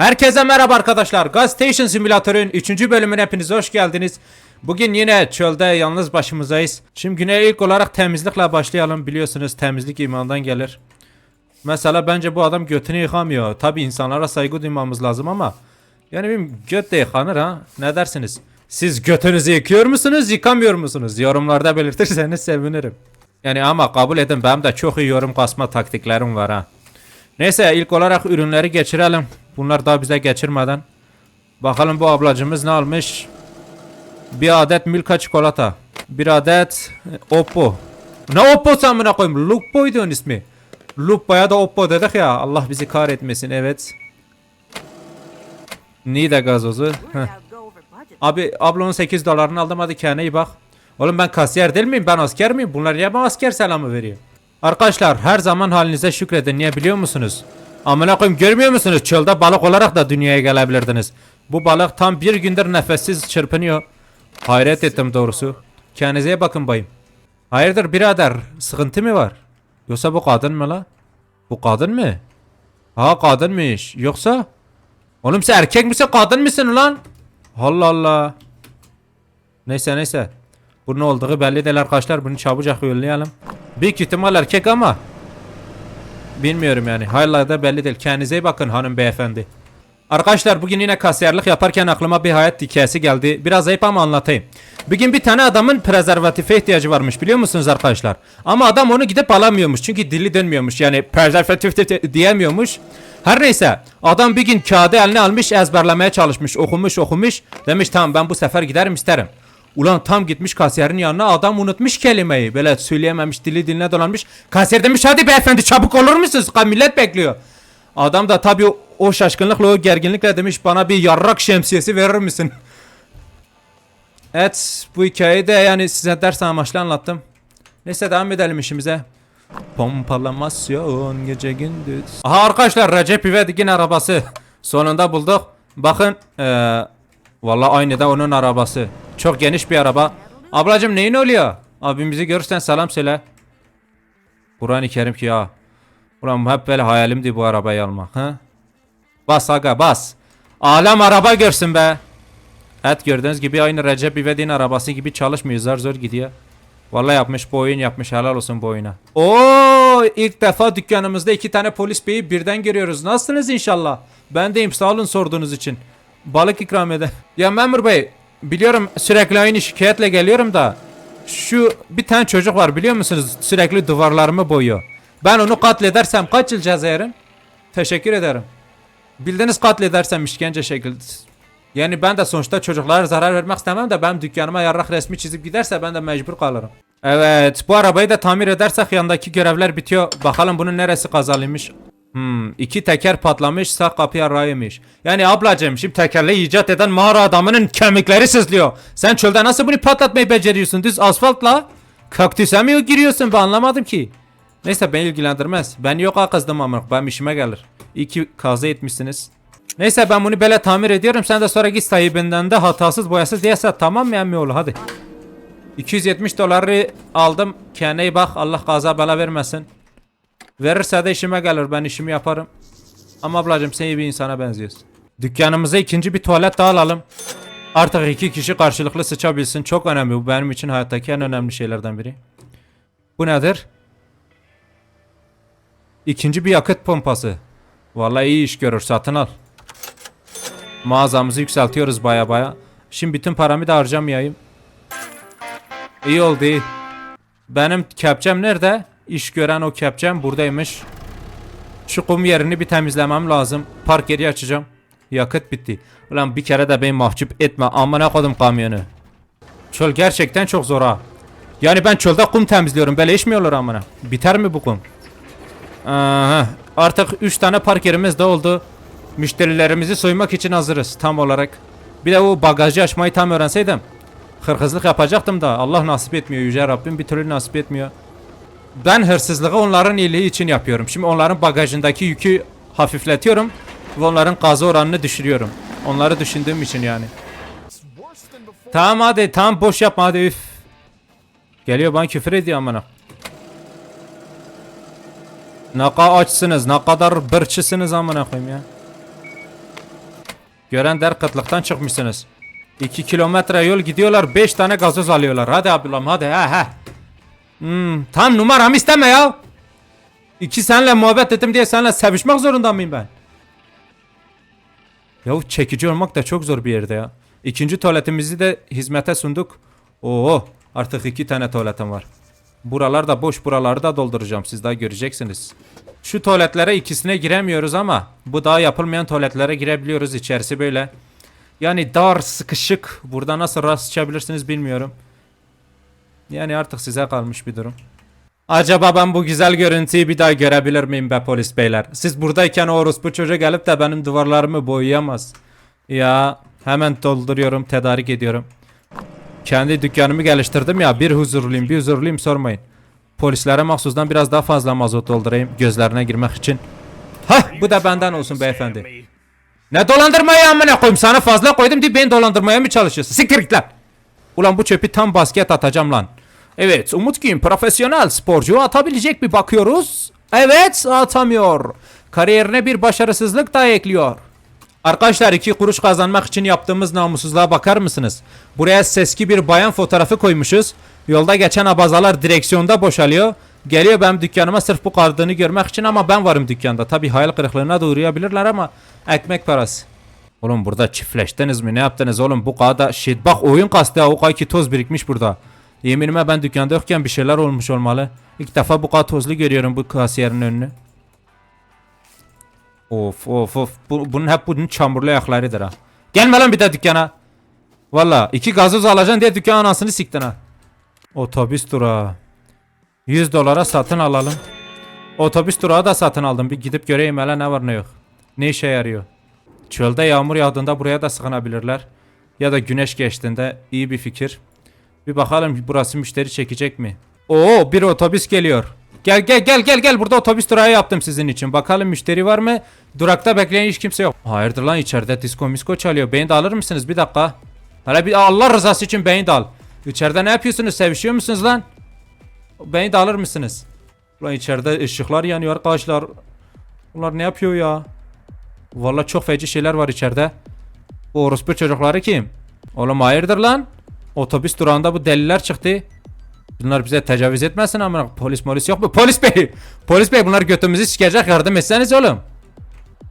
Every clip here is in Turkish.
Herkese merhaba arkadaşlar. Gas Station Simülatör'ün 3. bölümüne hepiniz hoş geldiniz. Bugün yine çölde yalnız başımızdayız. Şimdi güne ilk olarak temizlikle başlayalım. Biliyorsunuz temizlik imandan gelir. Mesela bence bu adam götünü yıkamıyor. Tabi insanlara saygı duymamız lazım ama yani benim göt de yıkanır ha. Ne dersiniz? Siz götünüzü yıkıyor musunuz, yıkamıyor musunuz? Yorumlarda belirtirseniz sevinirim. Yani ama kabul edin benim de çok iyi yorum kasma taktiklerim var ha. Neyse ilk olarak ürünleri geçirelim. Bunlar daha bize geçirmeden. Bakalım bu ablacımız ne almış? Bir adet Milka çikolata. Bir adet Oppo. Ne Oppo amına koyayım? Lupo'ydu onun ismi. Lupo'ya da Oppo dedik ya. Allah bizi kahretmesin evet. Nide gazozu. Heh. Abi ablanın 8 dolarını aldım hadi kendine iyi bak. Oğlum ben kasiyer değil miyim? Ben asker miyim? Bunlar niye bana asker selamı veriyor? Arkadaşlar her zaman halinize şükredin. Niye biliyor musunuz? Amına koyayım görmüyor musunuz? Çölde balık olarak da dünyaya gelebilirdiniz. Bu balık tam bir gündür nefessiz çırpınıyor. Hayret ettim doğrusu. Kendinize bakın bayım. Hayırdır birader? Sıkıntı mı var? Yoksa bu kadın mı la? Bu kadın mı? Ha kadınmış. Yoksa? Oğlum sen erkek misin kadın mısın lan? Allah Allah. Neyse neyse. Bunun olduğu belli değil arkadaşlar. Bunu çabucak yollayalım. Büyük ihtimal erkek ama. Bilmiyorum yani. Hala belli değil. Kendinize iyi bakın hanım beyefendi. Arkadaşlar bugün yine kasiyerlik yaparken aklıma bir hayat hikayesi geldi. Biraz ayıp ama anlatayım. Bugün bir tane adamın prezervatife ihtiyacı varmış biliyor musunuz arkadaşlar? Ama adam onu gidip alamıyormuş. Çünkü dili dönmüyormuş. Yani prezervatif diyemiyormuş. Her neyse adam bir gün kağıdı eline almış ezberlemeye çalışmış. Okumuş okumuş. Demiş tamam ben bu sefer giderim isterim. Ulan tam gitmiş kasiyerin yanına adam unutmuş kelimeyi. Böyle söyleyememiş dili diline dolanmış. Kasiyer demiş hadi beyefendi çabuk olur musunuz? Millet bekliyor. Adam da tabii o, o şaşkınlıkla o gerginlikle demiş bana bir yarrak şemsiyesi verir misin? evet bu hikayeyi de yani size ders amaçlı anlattım. Neyse devam edelim işimize. Pompalamasyon gece gündüz. Aha arkadaşlar Recep İvedik'in arabası. Sonunda bulduk. Bakın eee Valla aynı da onun arabası. Çok geniş bir araba. Ablacım neyin oluyor? Abimizi görürsen selam söyle. Kur'an-ı Kerim ki ya. Ulan hep böyle hayalimdi bu arabayı almak. Ha? Bas aga bas. Alem araba görsün be. Evet gördüğünüz gibi aynı Recep İvedik'in arabası gibi çalışmıyor. Zar zor gidiyor. Vallahi yapmış bu oyun yapmış helal olsun bu oyuna. Oo ilk defa dükkanımızda iki tane polis beyi birden görüyoruz. Nasılsınız inşallah? Ben deyim sağ olun sorduğunuz için. Balık ikram ede. Ya memur bey biliyorum sürekli aynı şikayetle geliyorum da şu bir tane çocuk var biliyor musunuz? Sürekli duvarlarımı boyuyor. Ben onu katledersem kaç yıl ceza yerim? Teşekkür ederim. Bildiğiniz katledersem işkence şekil. Yani ben de sonuçta çocuklara zarar vermek istemem de benim dükkanıma yarrak resmi çizip giderse ben de mecbur kalırım. Evet bu arabayı da tamir edersek yandaki görevler bitiyor. Bakalım bunun neresi kazalıymış. Hmm, iki teker patlamış sağ kapı yaraymış. Yani ablacığım şimdi tekerleği icat eden mağara adamının kemikleri sızlıyor. Sen çölde nasıl bunu patlatmayı beceriyorsun? Düz asfaltla kaktüse mi giriyorsun ben anlamadım ki. Neyse beni ilgilendirmez. Ben yok kızdım ama benim işime gelir. İyi ki kaza etmişsiniz. Neyse ben bunu böyle tamir ediyorum. Sen de sonra git sahibinden de hatasız boyasız diye sat. Tamam mı emmi oğlu hadi. 270 doları aldım. Kendine bak. Allah kaza bela vermesin. Verirse de işime gelir. Ben işimi yaparım. Ama ablacığım sen iyi bir insana benziyorsun. Dükkanımıza ikinci bir tuvalet daha alalım. Artık iki kişi karşılıklı sıçabilsin. Çok önemli. Bu benim için hayattaki en önemli şeylerden biri. Bu nedir? İkinci bir yakıt pompası. Vallahi iyi iş görür. Satın al. Mağazamızı yükseltiyoruz baya baya. Şimdi bütün paramı da harcamayayım. İyi oldu iyi. Benim kepçem nerede? İş gören o kepçem buradaymış. Şu kum yerini bir temizlemem lazım. Park yeri açacağım. Yakıt bitti. Ulan bir kere de beni mahcup etme. Amına koydum kamyonu. Çöl gerçekten çok zor ha. Yani ben çölde kum temizliyorum. Böyle iş mi olur amına? Biter mi bu kum? Aha, artık 3 tane park yerimiz de oldu. Müşterilerimizi soymak için hazırız tam olarak. Bir de o bagajı açmayı tam öğrenseydim. Hırsızlık yapacaktım da Allah nasip etmiyor Yüce Rabbim bir türlü nasip etmiyor. Ben hırsızlığı onların iyiliği için yapıyorum. Şimdi onların bagajındaki yükü hafifletiyorum ve onların kazı oranını düşürüyorum. Onları düşündüğüm için yani. Tamam hadi tamam boş yapma hadi üf. Geliyor bana küfür ediyor amına. Ne kadar açsınız, ne kadar bırçısınız amına koyayım ya. Gören der kıtlıktan çıkmışsınız. 2 kilometre yol gidiyorlar 5 tane gazoz alıyorlar. Hadi ablam hadi ha ha. Hmm, tam numaramı isteme ya. İki senle muhabbet ettim diye seninle sevişmek zorunda mıyım ben? Yahu çekici olmak da çok zor bir yerde ya. İkinci tuvaletimizi de hizmete sunduk. Oo artık iki tane tuvaletim var. Buralar da boş buraları da dolduracağım siz daha göreceksiniz. Şu tuvaletlere ikisine giremiyoruz ama bu daha yapılmayan tuvaletlere girebiliyoruz içerisi böyle. Yani dar sıkışık burada nasıl rastlayabilirsiniz bilmiyorum. Yani artık size kalmış bir durum. Acaba ben bu güzel görüntüyü bir daha görebilir miyim be polis beyler? Siz buradayken o orospu çocuğu gelip de benim duvarlarımı boyayamaz. Ya hemen dolduruyorum, tedarik ediyorum. Kendi dükkanımı geliştirdim ya bir huzurluyum, bir huzurluyum sormayın. Polislere mahsusdan biraz daha fazla mazot doldurayım gözlerine girmek için. Hah bu da benden olsun beyefendi. Ne dolandırmayı amına koyayım sana fazla koydum diye beni dolandırmaya mı çalışıyorsun? Siktir git lan. Ulan bu çöpü tam basket atacağım lan. Evet Umut Gün profesyonel sporcu atabilecek mi bakıyoruz? Evet atamıyor. Kariyerine bir başarısızlık daha ekliyor. Arkadaşlar iki kuruş kazanmak için yaptığımız namussuzluğa bakar mısınız? Buraya seski bir bayan fotoğrafı koymuşuz. Yolda geçen abazalar direksiyonda boşalıyor. Geliyor benim dükkanıma sırf bu kadını görmek için ama ben varım dükkanda. Tabi hayal kırıklığına da uğrayabilirler ama ekmek parası. Oğlum burada çiftleştiniz mi? Ne yaptınız oğlum? Bu kadar shit. Bak oyun kastı ha. O kadar toz birikmiş burada. Yeminime ben dükkanda yokken bir şeyler olmuş olmalı. İlk defa bu kadar tozlu görüyorum bu kasiyerin önünü. Of of of. Bu, bunun hep bunun çamurlu ayaklarıdır ha. Gelme lan bir de dükkana. Valla iki gazoz alacaksın diye dükkan anasını siktin ha. Otobüs durağı. 100 dolara satın alalım. Otobüs durağı da satın aldım. Bir gidip göreyim hele ne var ne yok. Ne işe yarıyor. Çölde yağmur yağdığında buraya da sığınabilirler. Ya da güneş geçtiğinde iyi bir fikir. Bir bakalım burası müşteri çekecek mi? Oo bir otobüs geliyor. Gel gel gel gel gel burada otobüs durağı yaptım sizin için. Bakalım müşteri var mı? Durakta bekleyen hiç kimse yok. Hayırdır lan içeride disco misko çalıyor. Beni de alır mısınız bir dakika? Hele bir Allah rızası için beni de al. İçeride ne yapıyorsunuz? Sevişiyor musunuz lan? Beni de alır mısınız? Ulan içeride ışıklar yanıyor arkadaşlar. Bunlar ne yapıyor ya? Vallahi çok feci şeyler var içeride. Bu orospu çocukları kim? Oğlum hayırdır lan? Otobüs durağında bu deliler çıktı. Bunlar bize tecavüz etmesin ama polis polis yok mu? Polis bey! Polis bey bunlar götümüzü sikecek yardım etseniz oğlum.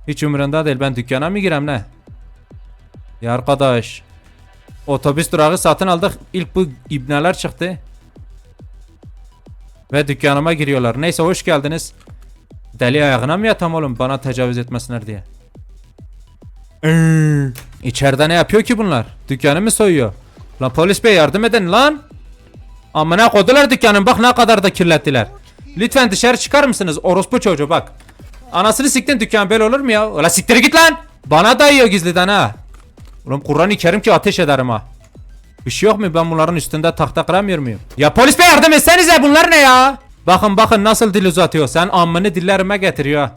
Hiç umurunda değil ben dükkana mı girem ne? Ya arkadaş. Otobüs durağı satın aldık. İlk bu ibneler çıktı. Ve dükkanıma giriyorlar. Neyse hoş geldiniz. Deli ayağına mı yatam oğlum bana tecavüz etmesinler diye. İçeride ne yapıyor ki bunlar? Dükkanı mı soyuyor? Lan polis bey yardım edin lan. Amına kodular dükkanın bak ne kadar da kirlettiler. Lütfen dışarı çıkar mısınız? Orospu çocuğu bak. Anasını siktin dükkan böyle olur mu ya? Ulan siktir git lan. Bana dayıyor gizliden ha. Ulan Kur'an-ı Kerim ki ateş ederim ha. Bir şey yok mu ben bunların üstünde tahta kıramıyor muyum? Ya polis bey yardım etsenize bunlar ne ya? Bakın bakın nasıl dil uzatıyor. Sen ammını dillerime getiriyor.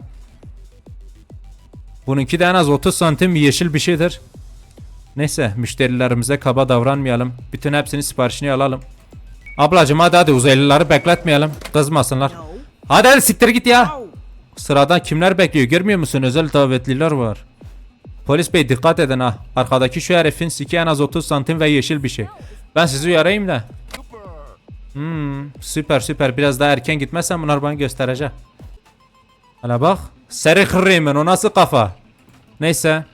Bununki de en az 30 santim yeşil bir şeydir. Neyse müşterilerimize kaba davranmayalım. Bütün hepsini siparişini alalım. Ablacım hadi hadi uzaylıları bekletmeyelim. Kızmasınlar. Hadi hadi siktir git ya. Sıradan kimler bekliyor görmüyor musun? Özel davetliler var. Polis bey dikkat edin ha. Arkadaki şu herifin siki en az 30 santim ve yeşil bir şey. Ben sizi uyarayım da. Hmm, süper süper. Biraz daha erken gitmezsen bunlar bana gösterecek. Hala bak. Seri kırıyım o nasıl kafa? Neyse.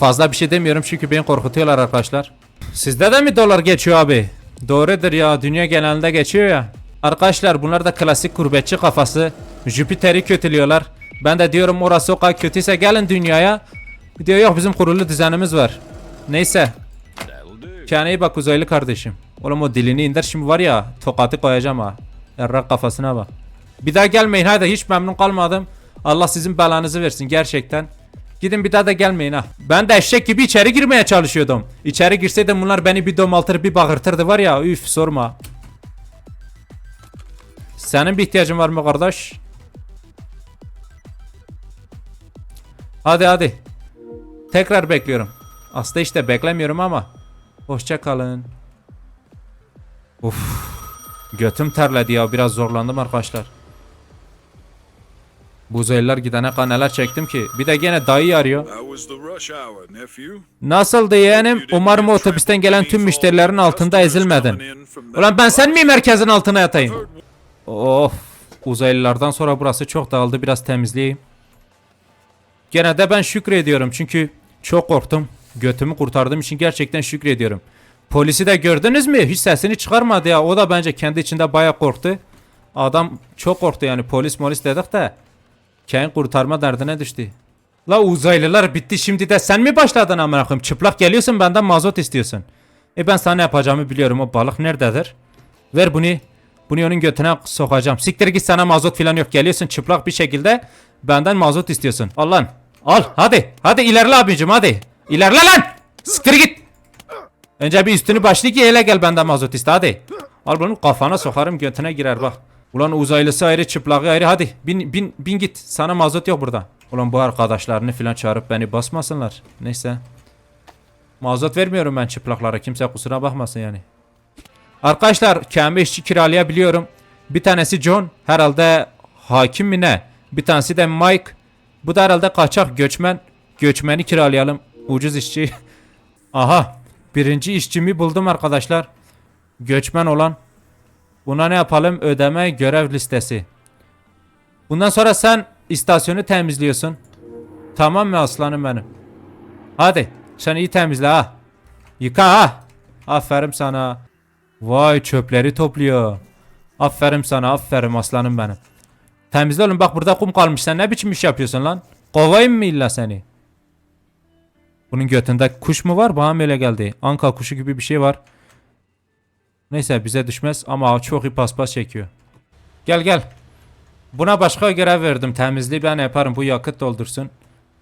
Fazla bir şey demiyorum çünkü beni korkutuyorlar arkadaşlar. Sizde de mi dolar geçiyor abi? Doğrudur ya dünya genelinde geçiyor ya. Arkadaşlar bunlar da klasik gurbetçi kafası. Jüpiter'i kötülüyorlar. Ben de diyorum orası o kadar kötüyse gelin dünyaya. Diyor yok bizim kurulu düzenimiz var. Neyse. Kendine iyi bak uzaylı kardeşim. Oğlum o dilini indir şimdi var ya tokatı koyacağım ha. Errak kafasına bak. Bir daha gelmeyin hadi hiç memnun kalmadım. Allah sizin belanızı versin gerçekten. Gidin bir daha da gelmeyin ha. Ben de eşek gibi içeri girmeye çalışıyordum. İçeri girseydim bunlar beni bir domaltır bir bağırtırdı var ya üf sorma. Senin bir ihtiyacın var mı kardeş? Hadi hadi. Tekrar bekliyorum. Aslında işte beklemiyorum ama. Hoşça kalın. Uf. Götüm terledi ya biraz zorlandım arkadaşlar. Bu uzaylılar gidene kadar neler çektim ki. Bir de gene dayı arıyor. Nasıldı yeğenim? Umarım otobüsten gelen tüm müşterilerin altında ezilmedin. Ulan ben sen miyim merkezin altına yatayım? Of. Uzaylılardan sonra burası çok dağıldı. Biraz temizleyeyim. Gene de ben şükrediyorum çünkü çok korktum. Götümü kurtardığım için gerçekten şükrediyorum. Polisi de gördünüz mü? Hiç sesini çıkarmadı ya. O da bence kendi içinde bayağı korktu. Adam çok korktu yani polis molis dedik de. Kendi kurtarma derdine düştü. La uzaylılar bitti şimdi de sen mi başladın amına koyayım? Çıplak geliyorsun benden mazot istiyorsun. E ben sana ne yapacağımı biliyorum. O balık nerededir? Ver bunu. Bunu onun götüne sokacağım. Siktir git sana mazot falan yok. Geliyorsun çıplak bir şekilde benden mazot istiyorsun. Al lan. Al hadi. Hadi ilerle abicim hadi. İlerle lan. Siktir git. Önce bir üstünü başlı ki hele gel benden mazot iste hadi. Al bunu kafana sokarım götüne girer bak. Ulan uzaylısı ayrı çıplağı ayrı hadi bin bin bin git sana mazot yok burada. Ulan bu arkadaşlarını filan çağırıp beni basmasınlar. Neyse. Mazot vermiyorum ben çıplaklara kimse kusura bakmasın yani. Arkadaşlar kendi işçi kiralayabiliyorum. Bir tanesi John herhalde hakim mi ne? Bir tanesi de Mike. Bu da herhalde kaçak göçmen. Göçmeni kiralayalım. Ucuz işçi. Aha. Birinci işçimi buldum arkadaşlar. Göçmen olan. Buna ne yapalım? Ödeme görev listesi. Bundan sonra sen istasyonu temizliyorsun. Tamam mı aslanım benim? Hadi sen iyi temizle ha. Yıka ha. Aferin sana. Vay çöpleri topluyor. Aferin sana aferin aslanım benim. Temizle oğlum bak burada kum kalmış sen ne biçim iş yapıyorsun lan? Kovayım mı illa seni? Bunun götünde kuş mu var? Bana mı öyle geldi? Anka kuşu gibi bir şey var. Neyse bize düşmez ama çok iyi paspas çekiyor. Gel gel. Buna başka görev verdim. Temizliği ben yaparım. Bu yakıt doldursun.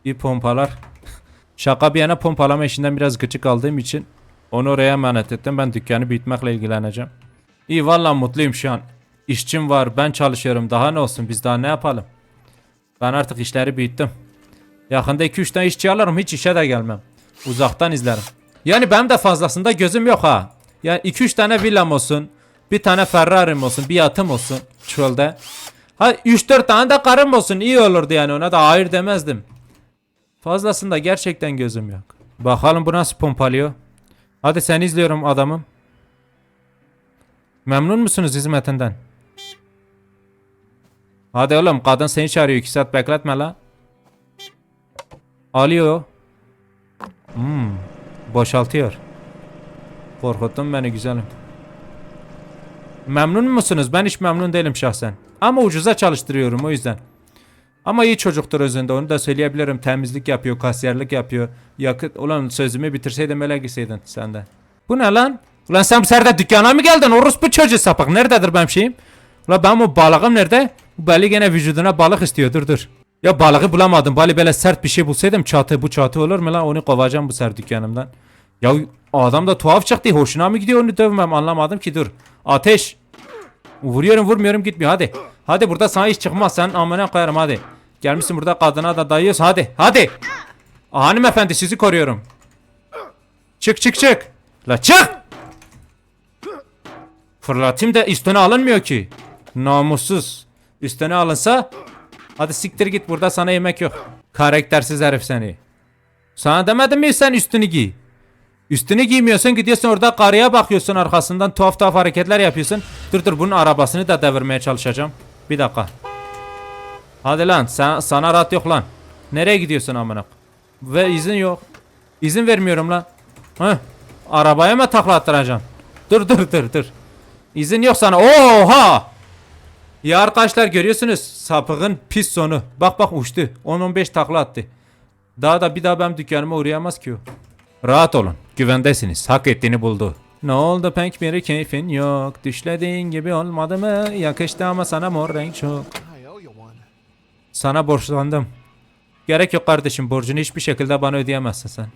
Bir pompalar. Şaka bir yana pompalama işinden biraz gıcık aldığım için onu oraya emanet ettim. Ben dükkanı büyütmekle ilgileneceğim. İyi valla mutluyum şu an. İşçim var. Ben çalışıyorum. Daha ne olsun? Biz daha ne yapalım? Ben artık işleri büyüttüm. Yakında 2-3 tane işçi alırım. Hiç işe de gelmem. Uzaktan izlerim. Yani benim de fazlasında gözüm yok ha. Yani 2-3 tane villam olsun. Bir tane Ferrari'm olsun. Bir yatım olsun. Çölde. Ha 3-4 tane de karım olsun. iyi olurdu yani. Ona da hayır demezdim. Fazlasında gerçekten gözüm yok. Bakalım bu nasıl pompalıyor. Hadi sen izliyorum adamım. Memnun musunuz hizmetinden? Hadi oğlum kadın seni çağırıyor 2 saat bekletme la. Alıyor. Hmm, boşaltıyor. Korkuttun beni güzelim. Memnun musunuz? Ben hiç memnun değilim şahsen. Ama ucuza çalıştırıyorum o yüzden. Ama iyi çocuktur özünde onu da söyleyebilirim. Temizlik yapıyor, kasiyerlik yapıyor. Yakıt ulan sözümü bitirseydim öyle gitseydin sen de. Bu ne lan? Ulan sen bu serde dükkana mı geldin? Orospu çocuğu sapık. Nerededir benim şeyim? Ulan ben bu balığım nerede? Bu Bali gene vücuduna balık istiyor. Dur dur. Ya balığı bulamadım. Bali böyle sert bir şey bulsaydım çatı bu çatı olur mu lan? Onu kovacağım bu sert dükkanımdan. Ya adam da tuhaf çıktı. Hoşuna mı gidiyor onu dövmem anlamadım ki dur. Ateş. Vuruyorum vurmuyorum gitmiyor hadi. Hadi burada sana iş çıkmaz sen amına koyarım hadi. Gelmişsin burada kadına da dayıyorsun hadi hadi. Hanımefendi sizi koruyorum. Çık çık çık. La çık. Fırlatayım da üstüne alınmıyor ki. Namussuz. Üstüne alınsa hadi siktir git burada sana yemek yok. Karaktersiz herif seni. Sana demedim mi sen üstünü giy. Üstünü giymiyorsun gidiyorsun orada karıya bakıyorsun arkasından tuhaf tuhaf hareketler yapıyorsun. Dur dur bunun arabasını da devirmeye çalışacağım. Bir dakika. Hadi lan sen, sana rahat yok lan. Nereye gidiyorsun amına? Ve izin yok. İzin vermiyorum lan. Hı? Arabaya mı takla? Dur dur dur dur. İzin yok sana. Oha! Ya arkadaşlar görüyorsunuz sapığın pis sonu. Bak bak uçtu. 10-15 takla attı. Daha da bir daha benim dükkanıma uğrayamaz ki o. Rahat olun. Güvendesiniz. Hak ettiğini buldu. Ne oldu pek bir keyfin yok. Düşlediğin gibi olmadı mı? Yakıştı ama sana mor renk çok. Sana borçlandım. Gerek yok kardeşim. Borcunu hiçbir şekilde bana ödeyemezsin sen.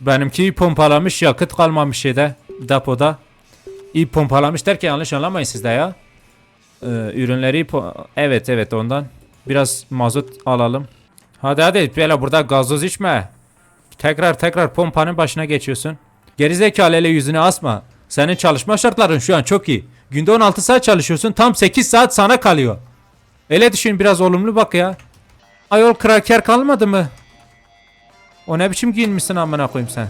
Benimki pompalamış yakıt kalmamış şeyde. Depoda. İyi pompalamış derken yanlış anlamayın siz de ya. Ee, ürünleri evet evet ondan. Biraz mazot alalım. Hadi hadi böyle burada gazoz içme. Tekrar tekrar pompanın başına geçiyorsun. Gerizekalı ele yüzünü asma. Senin çalışma şartların şu an çok iyi. Günde 16 saat çalışıyorsun. Tam 8 saat sana kalıyor. Öyle düşün biraz olumlu bak ya. Ayol kraker kalmadı mı? O ne biçim giyinmişsin amına koyayım sen.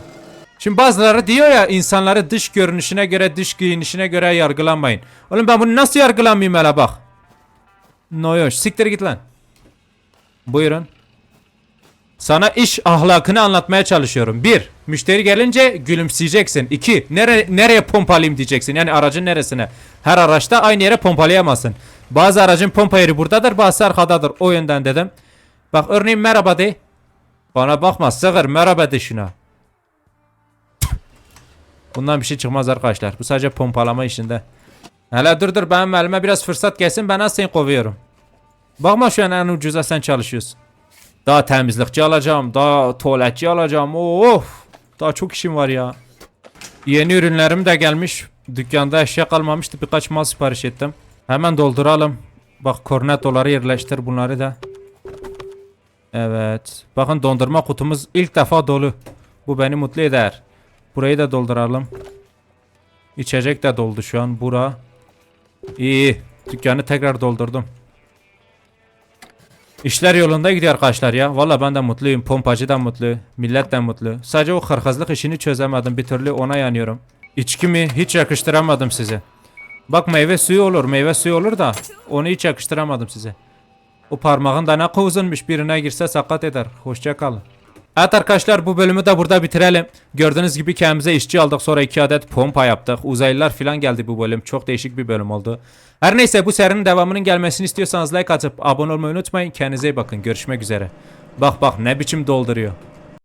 Şimdi bazıları diyor ya insanları dış görünüşüne göre dış giyinişine göre yargılamayın. Oğlum ben bunu nasıl yargılamayayım hele bak. No yok siktir git lan. Buyurun. Sana iş ahlakını anlatmaya çalışıyorum. Bir, müşteri gelince gülümseyeceksin. İki, nere, nereye pompalayayım diyeceksin. Yani aracın neresine. Her araçta aynı yere pompalayamazsın. Bazı aracın pompa yeri buradadır, bazı arkadadır. O yönden dedim. Bak örneğin merhaba de. Bana bakma sığır merhaba de şuna. Bundan bir şey çıkmaz arkadaşlar. Bu sadece pompalama işinde. Hele dur dur benim elime biraz fırsat gelsin ben az seni kovuyorum. Bakma şu an en ucuza sen çalışıyorsun. Daha temizlikçi alacağım. Daha tuvaletçi alacağım. Of. Daha çok işim var ya. Yeni ürünlerim de gelmiş. Dükkanda eşya kalmamıştı. Birkaç mal sipariş ettim. Hemen dolduralım. Bak kornetoları yerleştir bunları da. Evet. Bakın dondurma kutumuz ilk defa dolu. Bu beni mutlu eder. Burayı da dolduralım. İçecek de doldu şu an. Bura. İyi. Dükkanı tekrar doldurdum. İşler yolunda gidiyor arkadaşlar ya. Valla ben de mutluyum. Pompacı da mutlu. Millet de mutlu. Sadece o hırkızlık işini çözemedim. Bir türlü ona yanıyorum. İçki mi? Hiç yakıştıramadım size. Bak meyve suyu olur. Meyve suyu olur da onu hiç yakıştıramadım size. O parmağın da ne uzunmuş birine girse sakat eder. Hoşça kalın. Evet arkadaşlar bu bölümü de burada bitirelim. Gördüğünüz gibi kendimize işçi aldık sonra iki adet pompa yaptık. Uzaylılar falan geldi bu bölüm. Çok değişik bir bölüm oldu. Her neyse bu serinin devamının gelmesini istiyorsanız like atıp abone olmayı unutmayın. Kendinize iyi bakın. Görüşmek üzere. Bak bak ne biçim dolduruyor.